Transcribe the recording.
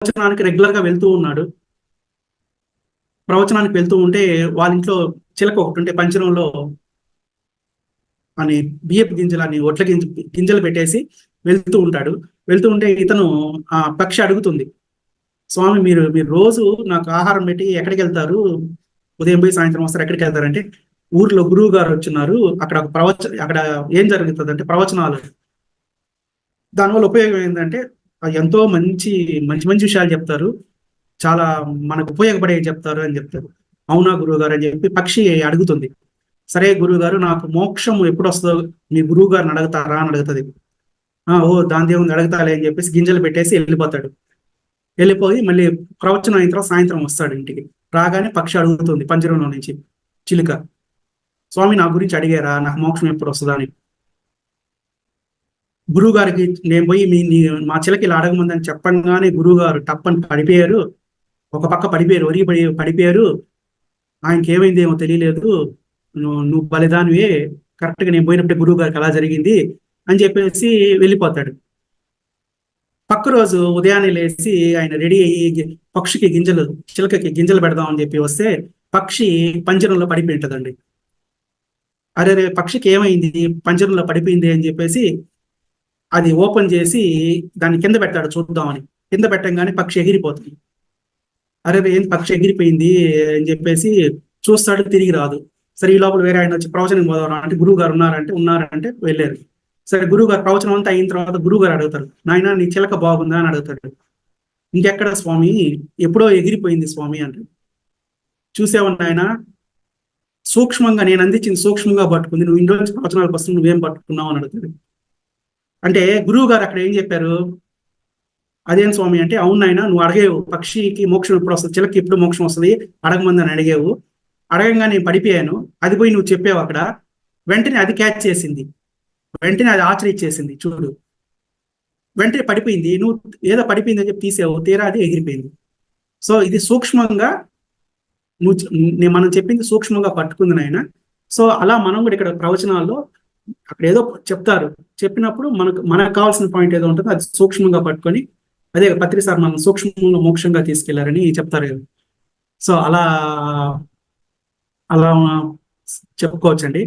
ప్రవచనానికి రెగ్యులర్గా వెళ్తూ ఉన్నాడు. ప్రవచనానికి వెళ్తూ ఉంటే వాళ్ళ ఇంట్లో చిలక ఒకటి ఉంటే పంచరంలో అని బియ్యపు గింజలు అని ఒట్ల గింజ గింజలు పెట్టేసి వెళ్తూ ఉంటాడు. వెళ్తూ ఉంటే ఇతను ఆ పక్షి అడుగుతుంది. స్వామి మీరు మీరు రోజు నాకు ఆహారం పెట్టి ఎక్కడికి వెళ్తారు? ఉదయం పోయి సాయంత్రం వస్తారు ఎక్కడికి వెళ్తారంటే ఊర్లో గురువు గారు వచ్చినారు. అక్కడ ఒక ప్రవచ అక్కడ ఏం జరుగుతుంది అంటే ప్రవచనాలు. దానివల్ల ఉపయోగం ఏంటంటే ఎంతో మంచి మంచి మంచి విషయాలు చెప్తారు. చాలా మనకు ఉపయోగపడే చెప్తారు అని చెప్తారు. అవునా గురువు గారు అని చెప్పి పక్షి అడుగుతుంది. సరే గురువు గారు నాకు మోక్షం ఎప్పుడు వస్తుందో మీ గురువు గారిని అడుగుతారా అని అడుగుతుంది. "ఆ, ఓ దాని దేవుని అడుగుతాలే అని చెప్పేసి గింజలు పెట్టేసి వెళ్ళిపోతాడు. వెళ్ళిపోయి మళ్ళీ ప్రవచనం అయిన తర్వాత సాయంత్రం వస్తాడు ఇంటికి. రాగానే పక్షి అడుగుతుంది పంజరంలో నుంచి. చిలుక స్వామి నా గురించి అడిగారా? నాకు మోక్షం ఎప్పుడు వస్తుందా అని. గురువు గారికి నేను పోయి మీ నీ మా చిలకి ఇలా అడగమందని చెప్పంగానే గురువు గారు టప్పని పడిపోయారు. ఒక పక్క పడిపోయారు ఒరిగి పడి పడిపోయారు. ఆయనకి ఏమైంది ఏమో తెలియలేదు. నువ్వు నువ్వు బలిదానివే. కరెక్ట్గా నేను పోయినప్పుడే గురువు గారికి అలా జరిగింది అని చెప్పేసి వెళ్ళిపోతాడు. పక్క రోజు ఉదయాన్నే లేచి ఆయన రెడీ అయ్యి పక్షికి గింజలు చిలకకి గింజలు పెడదామని చెప్పి వస్తే పక్షి పంజరంలో పడిపోయి ఉంటదండి. అరే రే పక్షికి ఏమైంది? పంజరంలో పడిపోయింది అని చెప్పేసి అది ఓపెన్ చేసి దాన్ని కింద పెట్టాడు చూద్దామని. కింద పెట్టంగానే పక్షి ఎగిరిపోతుంది. అరే ఏంది పక్షి ఎగిరిపోయింది అని చెప్పేసి చూస్తాడు తిరిగి రాదు. సరే ఈ లోపల వేరే ఆయన వచ్చి ప్రవచనం పోదాం అంటే గురువు గారు ఉన్నారంటే ఉన్నారంటే వెళ్ళారు. సరే గురువు గారు ప్రవచనం అంతా అయిన తర్వాత గురువు గారు అడుగుతారు నాయన నీ చిలక బాగుందా? అని అడుగుతాడు. ఇంకెక్కడ స్వామి? ఎప్పుడో ఎగిరిపోయింది స్వామి అంటే చూసావు నాయన? సూక్ష్మంగా నేను అందించింది సూక్ష్మంగా పట్టుకుంది. నువ్వు ఇంట్లో నుంచి ప్రవచనాలకు వస్తుంది నువ్వేం పట్టుకున్నావు? అని అడుగుతాడు. అంటే గురువు గారు అక్కడ ఏం చెప్పారు? అదేం స్వామి అంటే అవును నాయన నువ్వు అడిగేవు. పక్షికి మోక్షం ఎప్పుడు వస్తుంది? చిలకి ఎప్పుడు మోక్షం వస్తుంది? అడగమంది అని అడిగేవు. అడగంగా నేను పడిపోయాను. అది పోయి నువ్వు చెప్పావు అక్కడ. వెంటనే అది క్యాచ్ చేసింది. వెంటనే అది ఆచరించేసింది చూడు. వెంటనే పడిపోయింది. నువ్వు ఏదో పడిపోయింది అని చెప్పి తీసావు. తీరా అది ఎగిరిపోయింది. సో ఇది సూక్ష్మంగా నువ్వు మనం చెప్పింది సూక్ష్మంగా పట్టుకుంది నాయన. సో అలా మనం కూడా ఇక్కడ ప్రవచనాల్లో అక్కడ ఏదో చెప్తారు. చెప్పినప్పుడు మనకు మనకు కావాల్సిన పాయింట్ ఏదో ఉంటుందో అది సూక్ష్మంగా పట్టుకొని అదే పత్రి సార్ మనం సూక్ష్మంగా మోక్షంగా తీసుకెళ్ళారని చెప్తారు కదా. సో అలా అలా చెప్పుకోవచ్చండి.